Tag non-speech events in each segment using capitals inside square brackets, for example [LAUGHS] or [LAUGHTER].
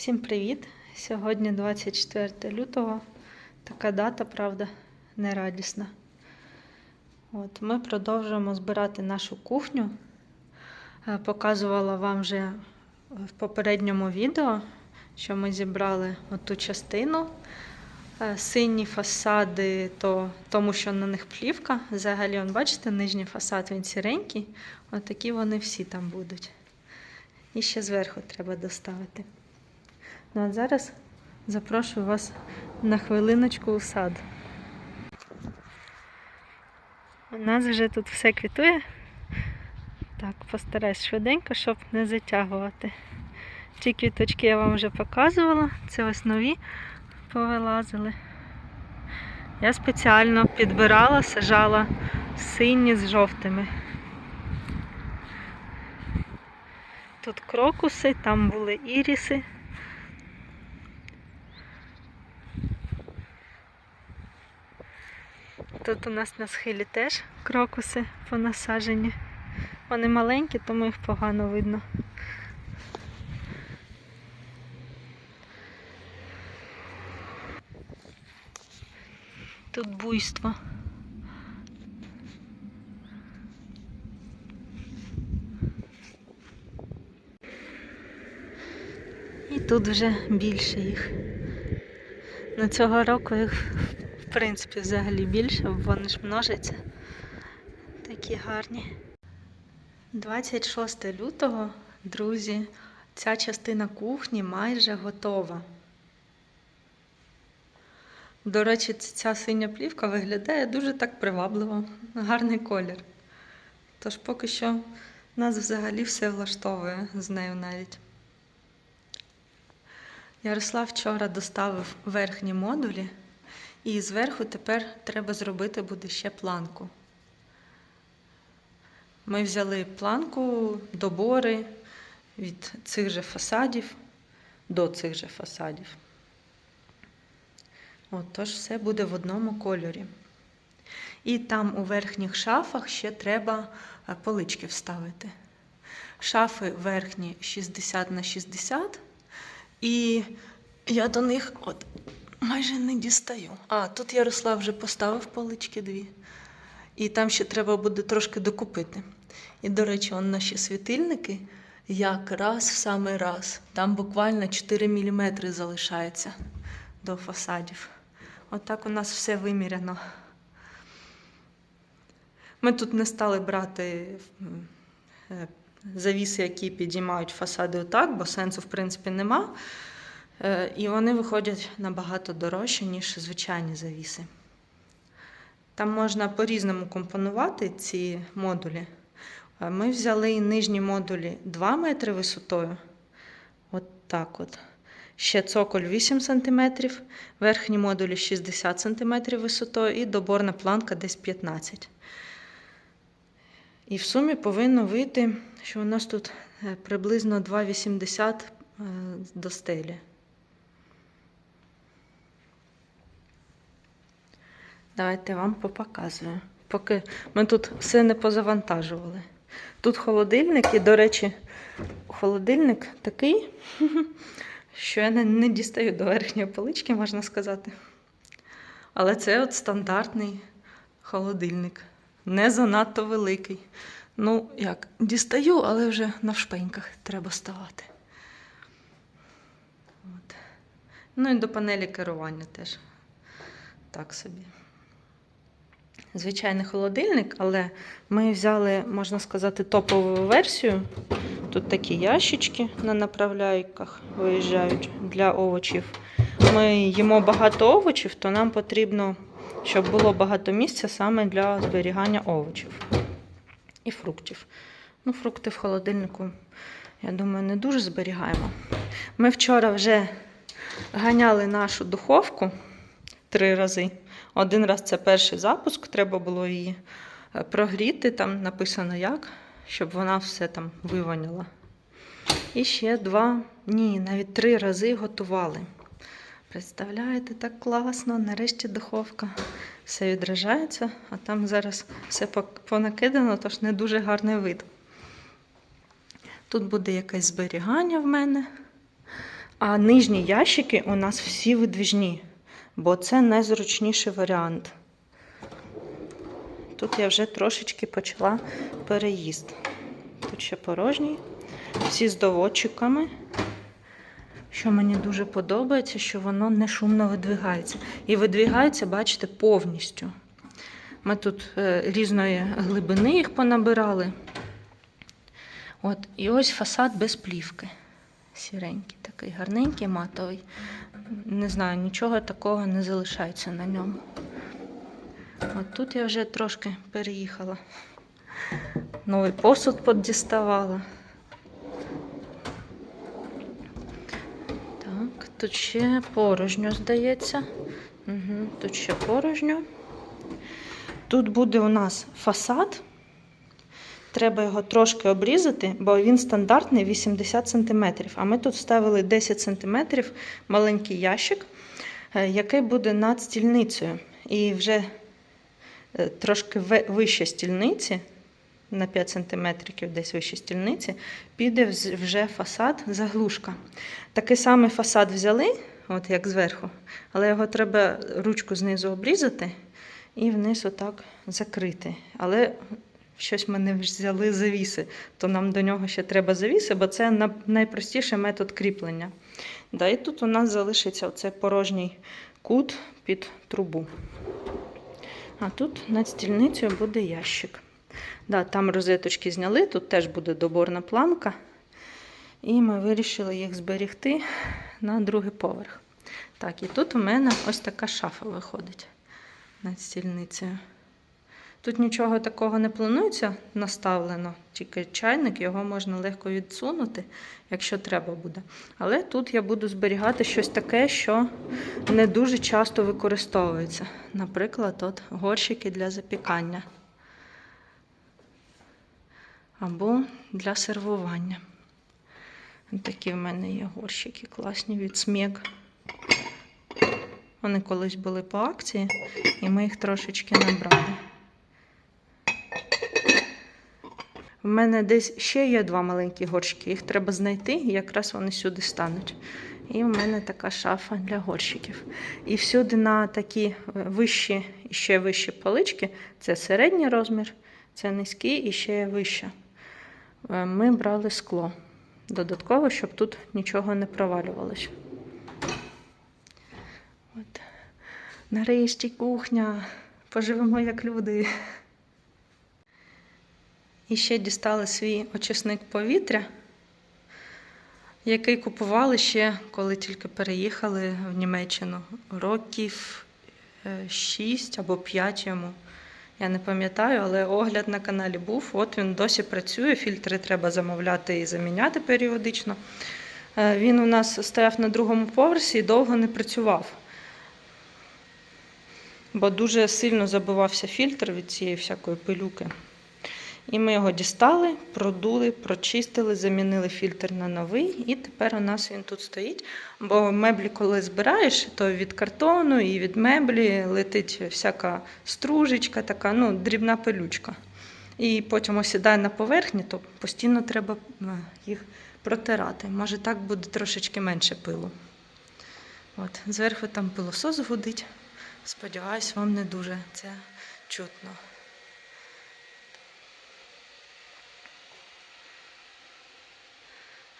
Всім привіт! Сьогодні 24 лютого. Така дата, правда, не радісна. От, ми продовжуємо збирати нашу кухню. Е, Показувала вам вже в попередньому відео, що ми зібрали оту частину. Е, Сині фасади, то, тому що на них плівка. Взагалі, он, бачите, нижній фасад він сіренький. Отакі вони всі там будуть. І ще зверху треба доставити. Ну а зараз запрошую вас на хвилиночку у сад. У нас вже тут все квітує. Так, постараюсь швиденько, щоб не затягувати. Ті квіточки я вам вже показувала. Це ось нові повилазили. Я спеціально підбирала, сажала сині з жовтими. Тут крокуси, там були іріси. Тут у нас на схилі теж крокуси понасаджені. Вони маленькі, тому їх погано видно. Тут буйство. І тут вже більше їх. На цього року їх в принципі взагалі більше, вони ж множаться. Такі гарні. 26 лютого, друзі, ця частина кухні майже готова. До речі, ця синя плівка виглядає дуже так привабливо, гарний колір. Тож поки що нас взагалі все влаштовує з нею навіть. Ярослав вчора доставив верхні модулі, і зверху тепер треба зробити буде ще планку. Ми взяли планку, добори від цих же фасадів до цих же фасадів. От, тож все буде в одному кольорі. І там у верхніх шафах ще треба е, полички вставити. Шафи верхні 60 на 60, і я до них от майже не дістаю. А, тут Ярослав вже поставив полички дві. І там ще треба буде трошки докупити. І, до речі, он наші світильники якраз в самий раз. Там буквально 4 мм залишається до фасадів. Отак у нас все виміряно. Ми тут не стали брати е, завіси, які підіймають фасади отак, бо сенсу, в принципі, нема. Е, І вони виходять набагато дорожче, ніж звичайні завіси. Там можна по-різному компонувати ці модулі. Е, Ми взяли нижні модулі 2 метри висотою. От так от. Ще цоколь 8 см, верхні модулі 60 см висотою і доборна планка десь 15 І в сумі повинно вийти, що у нас тут е, приблизно 2,80 е, до стелі. Давайте вам попоказую. Поки ми тут все не позавантажували. Тут холодильник, і, до речі, холодильник такий, [LAUGHS] що я не, не дістаю до верхньої полички, можна сказати. Але це от стандартний холодильник. Не занадто великий. Ну, як, дістаю, але вже на вшпеньках треба ставати. От. Ну і до панелі керування теж. Так собі. Звичайний холодильник, але ми взяли, можна сказати, топову версію. Тут такі ящички на направляйках виїжджають для овочів. Ми їмо багато овочів, то нам потрібно, щоб було багато місця саме для зберігання овочів і фруктів. Ну, фрукти в холодильнику, я думаю, не дуже зберігаємо. Ми вчора вже ганяли нашу духовку три рази. Один раз це перший запуск, треба було її е, прогріти, там написано як, щоб вона все там вивоняла. І ще два, ні, навіть три рази готували. Представляєте, так класно, нарешті духовка. Все відражається, а там зараз все понакидано, тож не дуже гарний вид. Тут буде якесь зберігання в мене. А нижні ящики у нас всі видвіжні, бо це найзручніший варіант. Тут я вже трошечки почала переїзд. Тут ще порожній, всі з доводчиками. Що мені дуже подобається, що воно не шумно видвигається. І видвигається, бачите, повністю. Ми тут е, різної глибини їх понабирали. От, і ось фасад без плівки. Сіренький, такий гарненький, матовий. Не знаю, нічого такого не залишається на ньому. От тут я вже трошки переїхала. Новий посуд поддіставала. Так, тут ще порожньо, здається. Угу, тут ще порожньо. Тут буде у нас фасад. Треба його трошки обрізати, бо він стандартний 80 см. А ми тут вставили 10 см маленький ящик, е, який буде над стільницею. І вже е, трошки вище стільниці, на 5 см десь вище стільниці, піде вже фасад заглушка. Такий самий фасад взяли, от як зверху, але його треба ручку знизу обрізати і вниз отак закрити. Але щось ми не взяли завіси, то нам до нього ще треба завіси, бо це найпростіший метод кріплення. Да, і тут у нас залишиться оцей порожній кут під трубу. А тут над стільницею буде ящик. Да, там розеточки зняли, тут теж буде доборна планка. І ми вирішили їх зберегти на другий поверх. Так, і тут у мене ось така шафа виходить над стільницею. Тут нічого такого не планується наставлено, тільки чайник, його можна легко відсунути, якщо треба буде. Але тут я буду зберігати щось таке, що не дуже часто використовується. Наприклад, от горщики для запікання або для сервування. Такі в мене є горщики класні від смік. Вони колись були по акції, і ми їх трошечки набрали. В мене десь ще є два маленькі горщики, їх треба знайти, і якраз вони сюди стануть. І в мене така шафа для горщиків. І всюди на такі е, вищі і ще вищі полички це середній розмір, це низький і ще вища. Е, Ми брали скло додатково, щоб тут нічого не провалювалося. От. Нарешті кухня. Поживемо як люди. І ще дістали свій очисник повітря, який купували ще, коли тільки переїхали в Німеччину. Років 6 або 5 йому. Я не пам'ятаю, але огляд на каналі був. От він досі працює. Фільтри треба замовляти і заміняти періодично. Е, Він у нас стояв на другому поверсі і довго не працював. Бо дуже сильно забивався фільтр від цієї всякої пилюки. І ми його дістали, продули, прочистили, замінили фільтр на новий, і тепер у нас він тут стоїть. Бо меблі, коли збираєш, то від картону і від меблі летить всяка стружечка, така, ну, дрібна пилючка. І потім осідає на поверхні, то постійно треба е, їх протирати. Може, так буде трошечки менше пилу. От, зверху там пилосос гудить. Сподіваюсь, вам не дуже це чутно.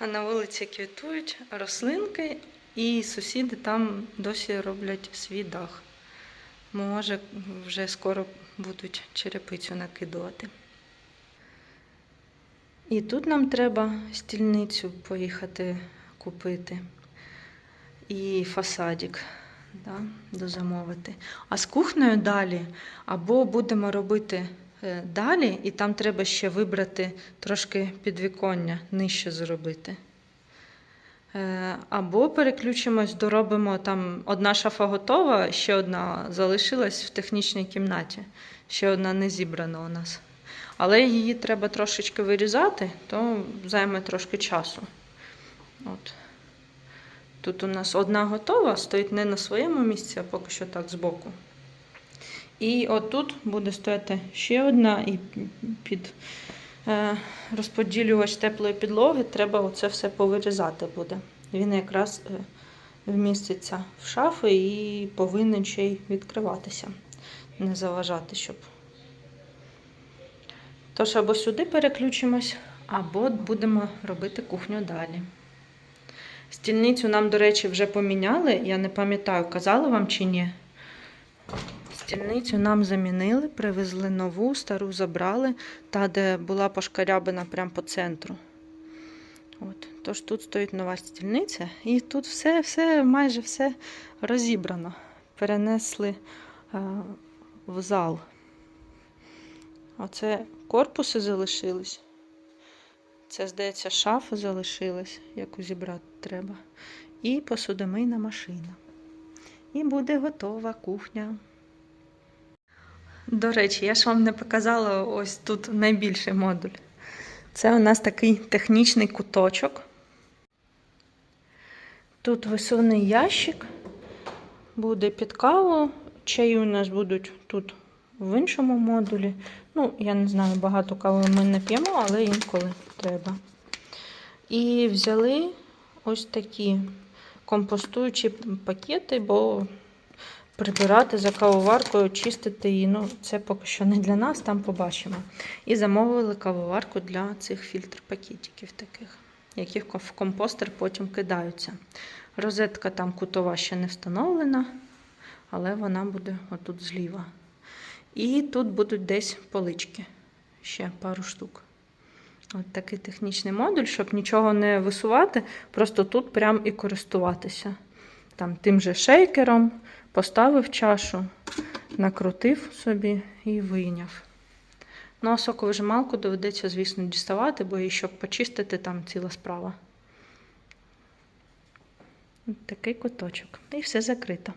А на вулиці квітують рослинки, і сусіди там досі роблять свій дах. Може, вже скоро будуть черепицю накидувати. І тут нам треба стільницю поїхати купити. І фасадик да, дозамовити. А з кухнею далі або будемо робити далі, і там треба ще вибрати трошки підвіконня нижче зробити. Е, Або переключимось, доробимо там одна шафа готова, ще одна залишилась в технічній кімнаті, ще одна не зібрана у нас. Але її треба трошечки вирізати, то займе трошки часу. От. Тут у нас одна готова, стоїть не на своєму місці, а поки що так збоку. І отут буде стояти ще одна, і під е, розподілювач теплої підлоги треба оце все повирізати буде. Він якраз е, вміститься в шафи і повинен ще й відкриватися, не заважати, щоб. Тож або сюди переключимось, або будемо робити кухню далі. Стільницю нам, до речі, вже поміняли. Я не пам'ятаю, казала вам чи ні. Стільницю нам замінили, привезли нову, стару забрали, та, де була пошкарябина прямо по центру. От. Тож тут стоїть нова стільниця, і тут все, все, майже все розібрано. Перенесли е, в зал. Оце корпуси залишились. Це, здається, шафа залишилась, яку зібрати треба. І посудомийна машина. І буде готова кухня. До речі, я ж вам не показала ось тут найбільший модуль. Це у нас такий технічний куточок. Тут висувний ящик, буде під каву. Чаї у нас будуть тут в іншому модулі. Ну, я не знаю, багато кави ми не п'ємо, але інколи треба. І взяли ось такі компостуючі пакети, бо прибирати за кавоваркою, чистити її. Ну, це поки що не для нас, там побачимо. І замовили кавоварку для цих фільтр-пакетиків таких, які в компостер потім кидаються. Розетка там кутова ще не встановлена, але вона буде отут зліва. І тут будуть десь полички, ще пару штук. От такий технічний модуль, щоб нічого не висувати, просто тут прям і користуватися. Там тим же шейкером поставив чашу, накрутив собі і вийняв. Ну, а соковижималку доведеться, звісно, діставати, бо і щоб почистити, там ціла справа. От такий куточок. І все закрито.